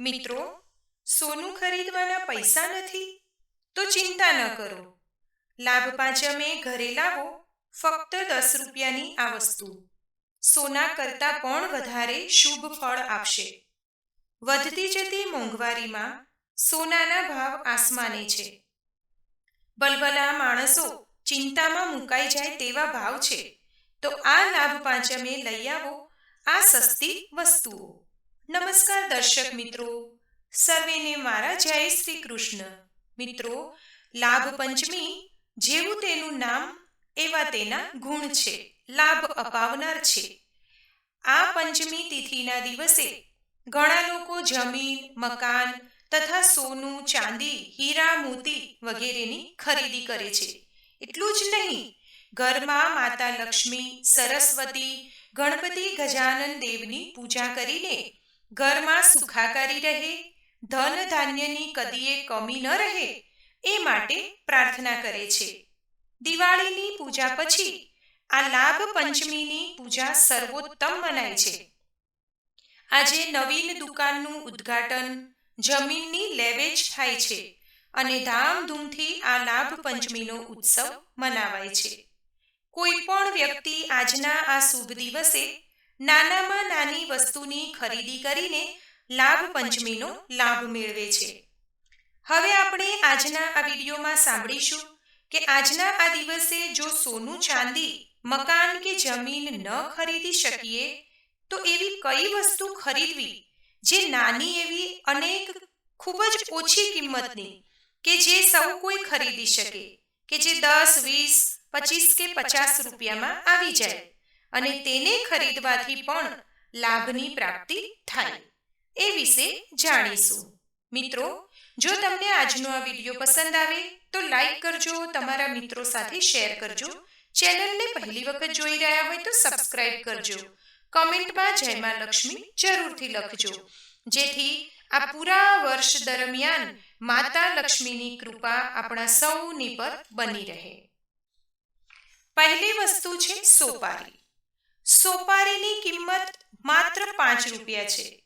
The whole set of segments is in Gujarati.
મિત્રો, સોનું ખરીદવાના પૈસા નથી, તો ચિંતા ન કરો. લાભ પાંચમે ઘરે લાવો, ફક્ત દસ રૂપિયાની આ વસ્તુ. સોના કરતાં પણ વધારે શુભ ફળ આપશે. વધતી જતી મોંઘવારીમાં સોનાના ભાવ આસમાને છે. બલબલા માણસો ચિંતામાં મુકાઈ જાય તેવા ભાવ છે. તો આ લાભ પાંચમે લઈ આવો, આ સસ્તી વસ્તુઓ. નમસ્કાર દર્શક મિત્રો. સર્વેને મારા જય શ્રી કૃષ્ણ. મિત્રો, લાભ પંચમી જેવું તેનું નામ, એવા તેના ગુણ છે. લાભ અપાવનાર છે. આ પંચમી તિથિના દિવસે ઘણા લોકો જમીન, મકાન તથા સોનું, ચાંદી, હીરા, મોતી વગેરેની ખરીદી કરે છે. એટલું જ નહીં, ઘરમાં માતા લક્ષ્મી, સરસ્વતી, ગણપતિ ગજાનન દેવની પૂજા કરીને ઘરમાં સુખાકારી રહે, ધન ધાન્યની કદીએ કમી ન રહે, એ માટે પ્રાર્થના કરે છે. દિવાળીની પૂજા પછી આ લાભ પંચમીની પૂજા સર્વોત્તમ મનાય છે. આજે નવીન દુકાનનું ઉદ્ઘાટન જમીનની લેવેચ થાય છે અને ધામધૂમથી આ લાભ પંચમીનો ઉત્સવ મનાવાય છે. કોઈ પણ વ્યક્તિ આજના આ શુભ દિવસે નાનામાં નાની વસ્તુની ખરીદી કરીને લાભ પંચમીનો લાભ મેળવે છે. હવે આપણે આજના આ વિડીયોમાં સાંભળીશું કે આજના આ દિવસે જો સોનું, ચાંદી, મકાન કે જમીન ન ખરીદી શકીએ, તો એવી કઈ વસ્તુ ખરીદવી જે નાની એવી અનેક ખૂબ જ ઓછી કિંમતની કે જે સૌ કોઈ ખરીદી શકે, કે જે દસ, વીસ, પચીસ કે પચાસ રૂપિયામાં આવી જાય? અને તેને ખરીદવાથી પણ લાભની પ્રાપ્તિ થાય. એ વિશે જાણીશું. મિત્રો જો તમને આજનો આ વીડિયો પસંદ આવે તો લાઈક કરજો તમારા મિત્રો સાથે શેર કરજો. ચેનલને પહેલી વખત જોઈ રહ્યા હોય તો સબસ્ક્રાઇબ કરજો. કમેન્ટમાં જય મા લક્ષ્મી જરૂરથી લખજો. જેથી આ પૂરા વર્ષ દરમિયાન માતા લક્ષ્મીની કૃપા આપણા સૌની પર બની રહે. પહેલી વસ્તુ છે સોપારી. સોપારીની કિંમત માત્ર પાંચ રૂપિયા છે.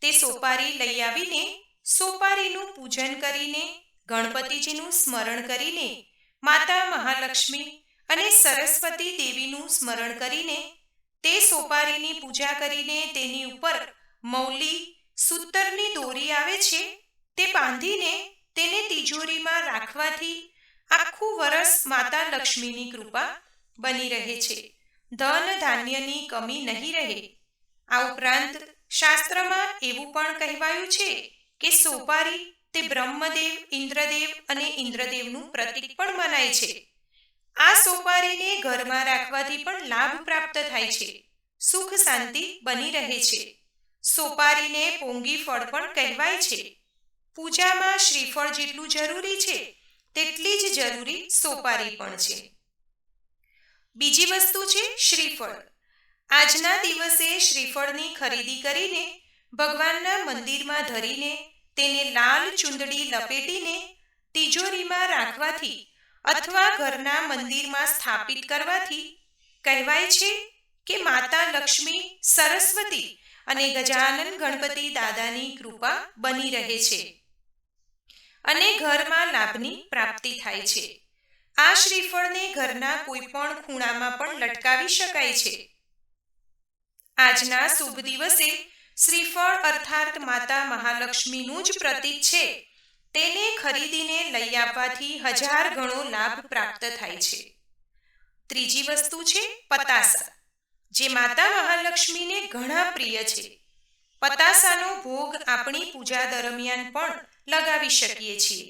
તે સોપારી લઈ આવીને સોપારીનું પૂજન કરીને, ગણપતિજીનું સ્મરણ કરીને, માતા મહાલક્ષ્મી અને સરસ્વતી દેવીનું સ્મરણ કરીને, તે સોપારીની પૂજા કરીને તેની ઉપર મૌલી સૂતરની દોરી આવે છે, તે બાંધીને તેને તિજોરીમાં રાખવાથી આખું વરસ માતા લક્ષ્મીની કૃપા બની રહે છે. ધન ધાન્યની કમી નહીં રહે. આ ઉપરાંત શાસ્ત્રમાં એવું પણ કહેવાયું છે કે સોપારી તે બ્રહ્મદેવ, ઇન્દ્રદેવ અને ઇન્દ્રદેવનું પ્રતીક પણ મનાય છે. આ સોપારીને ઘરમાં રાખવાથી પણ લાભ પ્રાપ્ત થાય છે. સુખ શાંતિ બની રહે છે. સોપારીને પોંગી ફળ પણ કહેવાય છે. પૂજામાં શ્રીફળ જેટલું જરૂરી છે, તેટલી જ જરૂરી સોપારી પણ છે. બીજી વસ્તુ છે શ્રીફળ. આજના દિવસે શ્રીફળની ખરીદી કરીને ભગવાનના મંદિરમાં ધરીને તેને લાલ ચુંદડી લપેટીને તિજોરીમાં રાખવાથી અથવા ઘરના મંદિરમાં સ્થાપિત કરવાથી કહેવાય છે કે માતા લક્ષ્મી સરસ્વતી અને ગજાનન ગણપતિ દાદાની કૃપા બની રહે છે અને ઘરમાં લાભની પ્રાપ્તિ થાય છે. આ શ્રીફળને ઘરના કોઈપણ ખૂણામાં પણ લટકાવી શકાય છે. આજના શુભ દિવસે શ્રીફળ અર્થાત માતા મહાલક્ષ્મીનું જ પ્રતીક છે. તેને ખરીદીને લઈ આપવાથી હજાર ગણો લાભ પ્રાપ્ત થાય છે. ત્રીજી વસ્તુ છે પતાસા, જે માતા મહાલક્ષ્મીને ઘણા પ્રિય છે. પતાસાનો ભોગ આપણી પૂજા દરમિયાન પણ લગાવી શકીએ છીએ.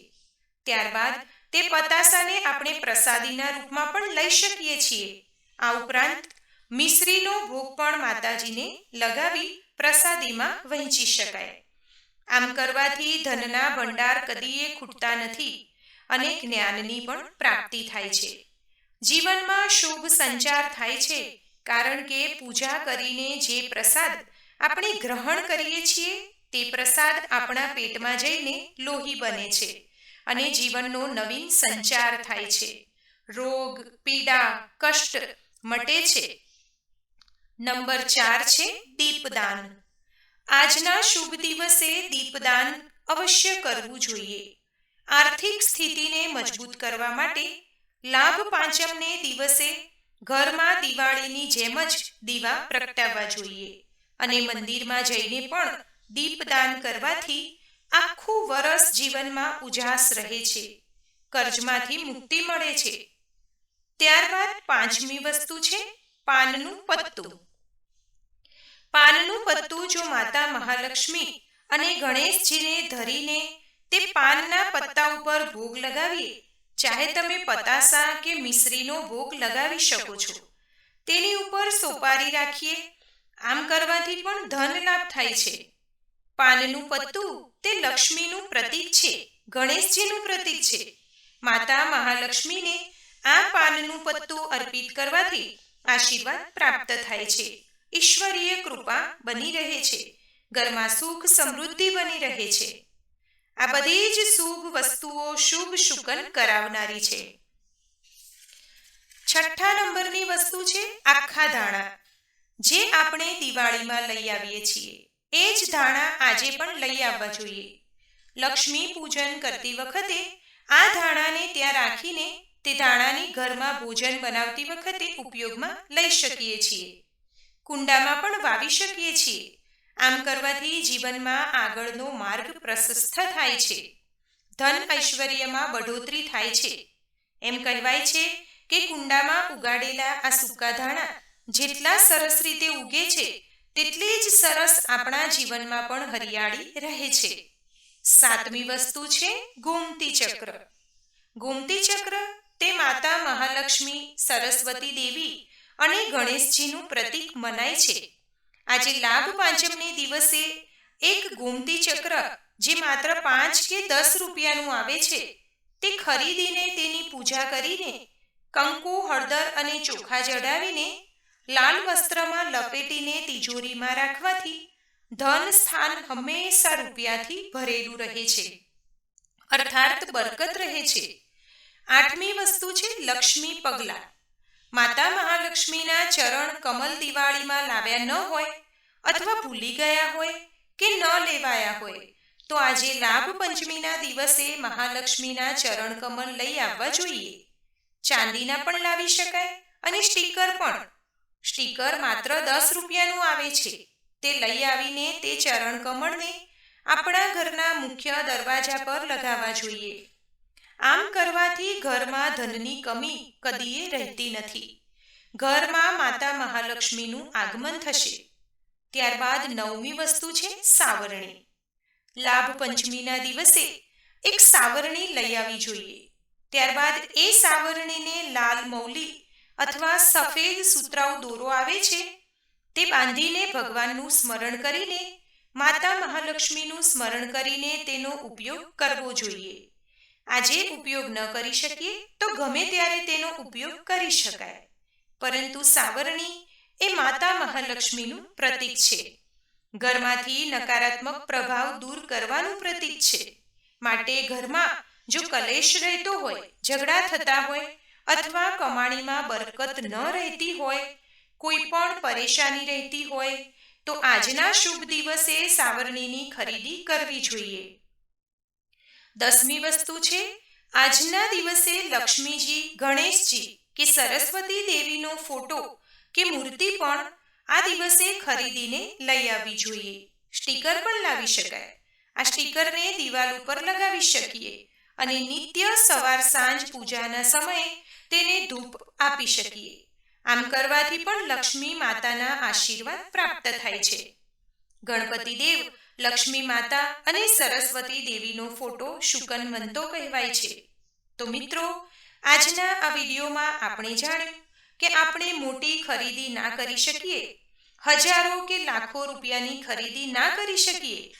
ત્યારબાદ તે પતાસાને આપણે પ્રસાદીના રૂપમાં પણ લઈ શકીએ છીએ. આ ઉપરાંત, મિશ્રીનો ભોગ પણ માતાજીને લગાવી પ્રસાદીમાં વહેંચી શકાય. આમ કરવાથી ધનના ભંડાર કદીએ ખૂટતા નથી અને જ્ઞાનની પણ પ્રાપ્તિ થાય છે. જીવનમાં શુભ સંચાર થાય છે, કારણ કે પૂજા કરીને જે પ્રસાદ આપણે ગ્રહણ કરીએ છીએ, તે પ્રસાદ આપણા પેટમાં જઈને લોહી બને છે. અને જીવનનો નવીન સંચાર થાય છે. રોગ પીડા કષ્ટ મટે છે. નંબર ચાર છે દીપદાન. આજના શુભ દિવસે દીપદાન અવશ્ય કરવું જોઈએ. આર્થિક સ્થિતિને મજબૂત કરવા માટે લાભ પાંચમને દિવસે ઘરમાં દિવાળીની જેમ જ દીવા પ્રગટાવવા જોઈએ. અને મંદિરમાં જઈને પણ દીપદાન કરવાથી આખું વરસ જીવનમાં ઉજાસ રહે છે. કર્જમાંથી મુક્તિ મળે છે. ત્યારબાદ પાંચમી વસ્તુ છે પાનનું પત્તું. પાનનું પત્તું જો માતા મહાલક્ષ્મી અને ગણેશજીને ધરીને તે પાનના પત્તા ઉપર ભોગ લગાવીએ, ચાહે તમે પતાસા કે મિશ્રીનો ભોગ લગાવી શકો છો. તેની ઉપર સોપારી રાખીએ. આમ કરવાથી પણ ધન લાભ થાય છે. પાનનું પત્તું તે લક્ષ્મીનું પ્રતીક છે, ગણેશજીનું પ્રતીક છે. માતા મહાલક્ષ્મીને આ પાનનું પત્તું અર્પિત કરવાથી આશીર્વાદ પ્રાપ્ત થાય છે. ઈશ્વરીય કૃપા બની રહે છે. ઘરમાં સુખ સમૃદ્ધિ બની રહે છે. આ બધી જ શુભ વસ્તુઓ શુભ શુકન કરાવનારી છે. છઠ્ઠા નંબરની વસ્તુ છે આખા ધાણા. જે આપણે દિવાળીમાં લઈ આવીએ છીએ. એ જ ધાણા આજે પણ લઈ આવવા જોઈએ. લક્ષ્મી પૂજન કરતી વખતે આ ધાણાને ત્યાં રાખીને તે ધાણાની ઘરમાં ભોજન બનાવતી વખતે ઉપયોગમાં લઈ શકીએ છીએ. કુંડામાં પણ વાવી શકીએ છીએ. આમ કરવાથી જીવનમાં આગળનો માર્ગ પ્રશસ્ત થાય છે. ધન ઐશ્વર્યમાં બઢોતરી થાય છે. એમ કહેવાય છે કે કુંડામાં ઉગાડેલા આ સૂકા ધાણા જેટલા સરસ રીતે ઉગે છે તેટલી જ સરસ આપણા જીવનમાં પણ હરિયાળી રહે છે. સાતમી વસ્તુ છે ગોમતી ચક્ર. ગોમતી ચક્ર તે માતા મહાલક્ષ્મી, સરસ્વતી દેવી અને ગણેશજીનું પ્રતીક મનાય છે. આજે લાભ પાંચમને દિવસે એક ગોમતી ચક્ર, જે માત્ર પાંચ કે દસ રૂપિયાનું આવે છે, તે ખરીદીને તેની પૂજા કરીને કંકુ, હળદર અને ચોખા જડાવીને લાલ વસ્ત્રમાં લપેટીને તિજોરીમાં રાખવાથી ધન સ્થાન હંમેશા રૂપિયાથી ભરેલું રહે છે. અર્થાત બરકત રહે છે. આઠમી વસ્તુ છે લક્ષ્મી પગલા. માતા મહાલક્ષ્મીના ચરણ કમલ દિવાળીમાં લાવ્યા ન હોય અથવા ભૂલી ગયા હોય કે ન લેવાયા હોય, તો આજે લાભ પંચમીના દિવસે મહાલક્ષ્મીના ચરણ કમલ લઈ આવવા જોઈએ. ચાંદીના પણ લાવી શકાય અને સ્ટીકર પણ. સ્ટીકર માત્ર દસ રૂપિયાનું આવે છે. તે લઈ આવીને તે ચરણ કમળને આપણા ઘરના મુખ્ય દરવાજા પર લગાવવા જોઈએ. આમ કરવાથી ઘરમાં ધનની કમી કદીએ રહેતી નથી. ઘરમાં માતા મહાલક્ષ્મીનું આગમન થશે. ત્યારબાદ નવમી વસ્તુ છે સાવરણી. લાભ પંચમીના દિવસે એક સાવરણી લઈ આવી જોઈએ. ત્યારબાદ એ સાવરણીને લાલ મૌલી અથવા સફેદ સુતરાઉ દોરો આવે છે, તે બાંધીને ભગવાનનું સ્મરણ કરીને, માતા મહાલક્ષ્મીનું સ્મરણ કરીને તેનો ઉપયોગ કરવો જોઈએ. આજે ઉપયોગ ન કરી શકીએ તો ગમે ત્યારે તેનો ઉપયોગ કરી શકાય. પરંતુ સાવરણી એ માતા મહાલક્ષ્મીનું પ્રતીક છે. ઘરમાંથી નકારાત્મક પ્રભાવ દૂર કરવાનું પ્રતીક છે. માટે ઘરમાં જો કલેશ રહેતો હોય, ઝઘડા થતા હોય અથવા કમાણીમાં બરકત ન રહેતી હોય, કોઈ પણ પરેશાની રહેતી હોય, તો આજના શુભ દિવસે સાવરણીની ખરીદી કરવી જોઈએ. દસમી વસ્તુ છે, આજના દિવસે લક્ષ્મીજી, ગણેશજી કે સરસ્વતી દેવીનો ફોટો કે મૂર્તિ પણ આ દિવસે ખરીદીને લઈ આવવી જોઈએ. સ્ટીકર પણ લાવી શકાય. આ સ્ટીકરને દિવાલ ઉપર લગાવી શકીએ અને નિત્ય સવાર સાંજ પૂજાના સમયે તેને ધૂપ આપી શકીએ. આમ કરવાથી પણ લક્ષ્મી માતાના આશીર્વાદ પ્રાપ્ત થાય છે. ગણપતિ દેવ, લક્ષ્મી માતા અને સરસ્વતી દેવીનો ફોટો શુકનવંતો કહેવાય છે. તો મિત્રો, આજના આ વિડીયોમાં આપણે જાણ્યું કે આપણે મોટી ખરીદી ના કરી શકીએ. હજારો કે લાખો રૂપિયાની ખરીદી ના કરી શકીએ.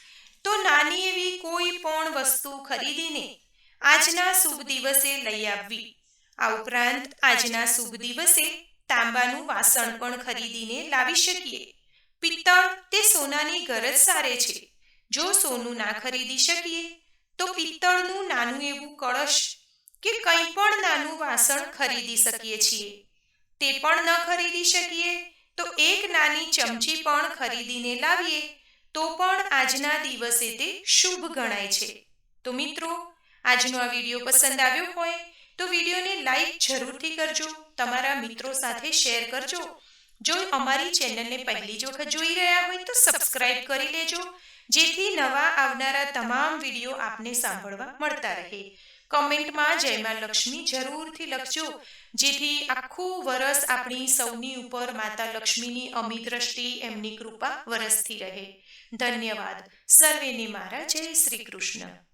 તો નાની એવી કોઈ પણ વસ્તુ ખરીદીને આજના શુભ દિવસે લઈ આવવી. આ ઉપરાંત આજના શુભ દિવસે તાંબાનું વાસણ પણ ખરીદીને લાવી શકીએ. પિત્તળ તે સોનાની ગરજ સારે છે. જો સોનું ના ખરીદી શકીએ, તો પિત્તળનું નાનું એવું કળશ કે કંઈ પણ નાનું વાસણ ખરીદી શકીએ છીએ. તે પણ ન ખરીદી શકીએ, તો એક નાની ચમચી પણ ખરીદીને લાવીએ, તો પણ આજના દિવસે તે શુભ ગણાય છે. તો મિત્રો, આજનો આ વીડિયો પસંદ આવ્યો હોય તો વિડીયોને લાઈક જરૂરથી કરજો, તમારા મિત્રો સાથે શેર કરજો. જો અમારી ચેનલને પહેલી વખત જોઈ રહ્યા હોય તો સબસ્ક્રાઇબ કરી લેજો, જેથી નવા આવનારા તમામ વીડિયો આપને સાંભળવા મળતા રહે. કમેન્ટમાં જયમાં લક્ષ્મી જરૂરથી લખજો, જેથી આખું વરસ આપણી સૌની ઉપર માતા લક્ષ્મીની અમી દ્રષ્ટિ એમની કૃપા વરસથી રહે. ધન્યવાદ. સર્વેને મારા જય શ્રી કૃષ્ણ.